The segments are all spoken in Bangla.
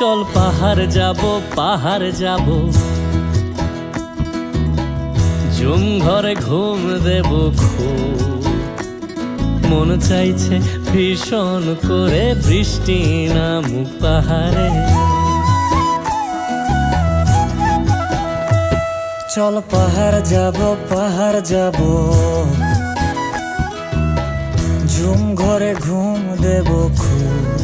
চল পাহাড় যাব পাহাড় যাব। জুম ঘরে ঘুম দেব খুব। মন চাইছে ভীষণ করে বৃষ্টি নামুক পাহাড়ে। চল পাহাড় যাব পাহাড় যাব। ঝুম ঘরে ঘুম দেব খুব।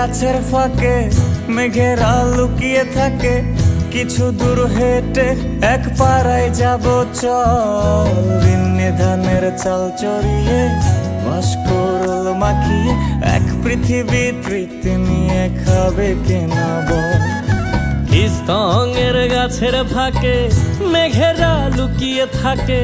গাছের ফাঁকে মেঘেরা লুকিয়ে থাকে। কিছু দূর হেঁটে এক পাড়ায় যাব, চল। ধানের চাল চড়িয়ে ভাস্করল মাখিয়ে। এক পৃথিবী তৃপ্তি নিয়ে খাবে কেনা বল। কিস্তঙের গাছের ফাঁকে মেঘেরা লুকিয়ে থাকে।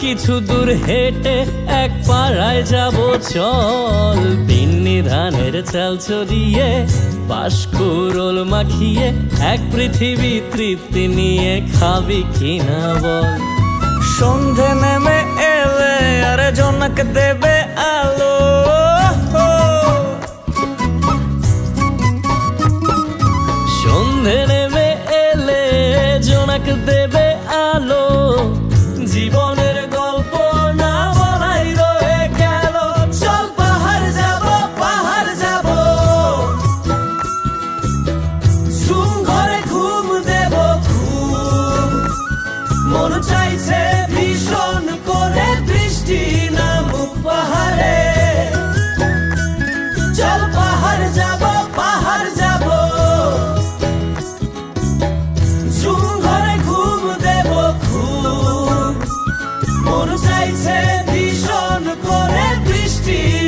কিছু দূর হেঁটে এক পাড়ায় যাব, চল। পিন্নি ধানের চাল চড়িয়ে বাসকুরল মাখিয়ে, এক পৃথিবী তৃপ্তি নিয়ে খাবি কিনা বল। সন্ধে নেমে এলে আর জনক দেবে আলো। মন চাইছে ভীষণ করে বৃষ্টি।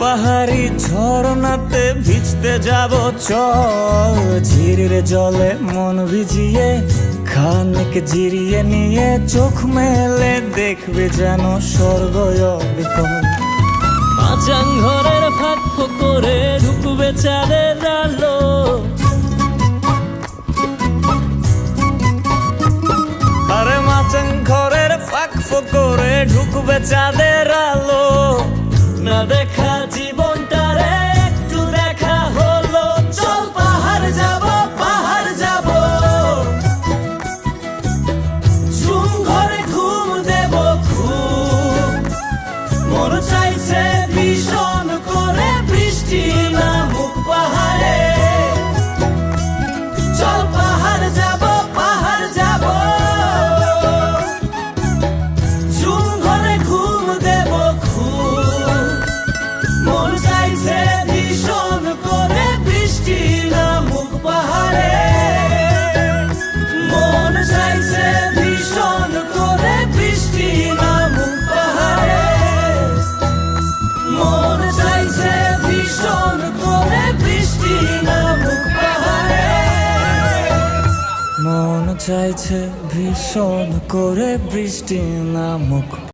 পাহাড়ি ঝর্ণাতে ভিজতে যাব চল ঝিরির জলে মন ভিজিয়ে খানিক জিরিয়ে নিয়ে চোখ মেলে দেখবে যেন স্বর্গ মাচাং ঘরের ফাঁক করে ঢুকবে চাঁদের আলো। আরে মাচাং ঘরের ফাঁক করে ঢুকবে চাঁদের চাইছে ভীষণ করে বৃষ্টি নামুক।